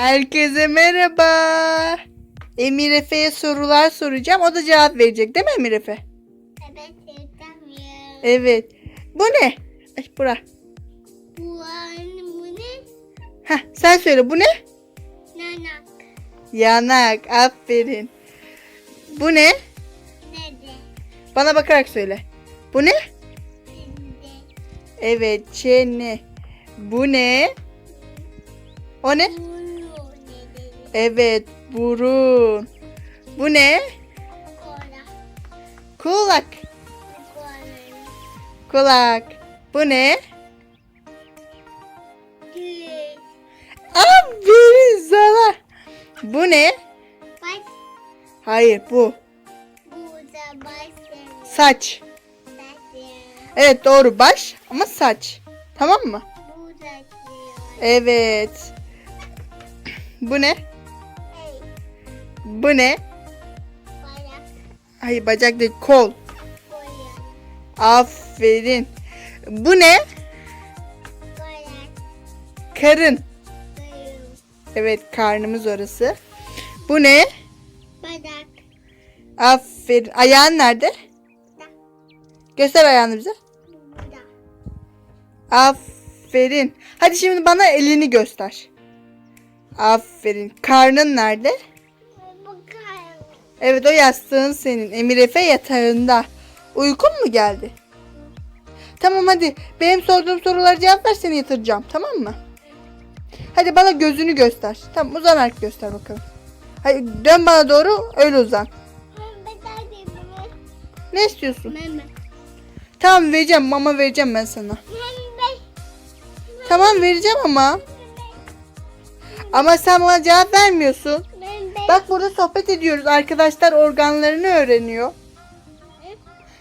Herkese merhaba. Emir Efe'ye sorular soracağım. O da cevap verecek değil mi Emir Efe? Evet. Evet. Bu ne? Ay bura. Bu bu ne? Heh, sen söyle bu ne? Nanak. Yanak. Aferin. Bu ne? Nerede? Bana bakarak söyle. Bu ne? Nerede? Evet çene. Bu ne? O ne? Nerede? Evet burun. Bu ne? Kulak. Kola. Kulak. Bu ne? Aferin sana. Bu ne? Baş. Hayır bu. Burada baş. Saç. Saçı. Evet doğru baş ama saç. Tamam mı? Bu saçı. Evet. Bu ne? Bu ne? Bayak. Hayır bacak değil kol. Koyun. Aferin. Bu ne? Bayak. Karın. Koyun. Evet karnımız orası. Bu ne? Badak. Aferin. Ayağın nerede? Da. Göster ayağını bize. Burada. Aferin. Hadi şimdi bana elini göster. Aferin. Karnın nerede? Evet o yastığın senin. Emir Efe yatağında. Uykun mu geldi? Tamam hadi. Benim sorduğum sorulara cevap ver seni yatıracağım. Tamam mı? Hadi bana gözünü göster. Tamam uzanarak göster bakalım. Hadi dön bana doğru öyle uzan. Ne istiyorsun? Meme. Tamam vereceğim mama vereceğim ben sana. Meme. Tamam vereceğim ama. Ama sen bana cevap vermiyorsun. Bak burada sohbet ediyoruz. Arkadaşlar organlarını öğreniyor.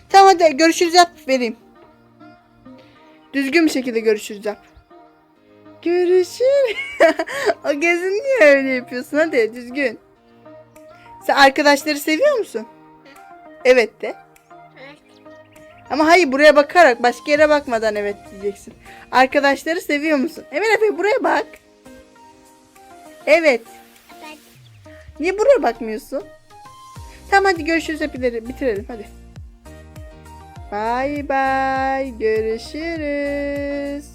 Tamam hadi görüşürüz yap vereyim. Düzgün bir şekilde görüşürüz yap. Görüşürüz. o gözün niye öyle yapıyorsun? Hadi düzgün. Sen arkadaşları seviyor musun? Evet de. Ama hayır buraya bakarak başka yere bakmadan evet diyeceksin. Arkadaşları seviyor musun? Emir Efe buraya bak. Evet. Evet. Niye buraya bakmıyorsun? Tamam hadi görüşürüz hep ileri- bitirelim hadi. Bay bay görüşürüz.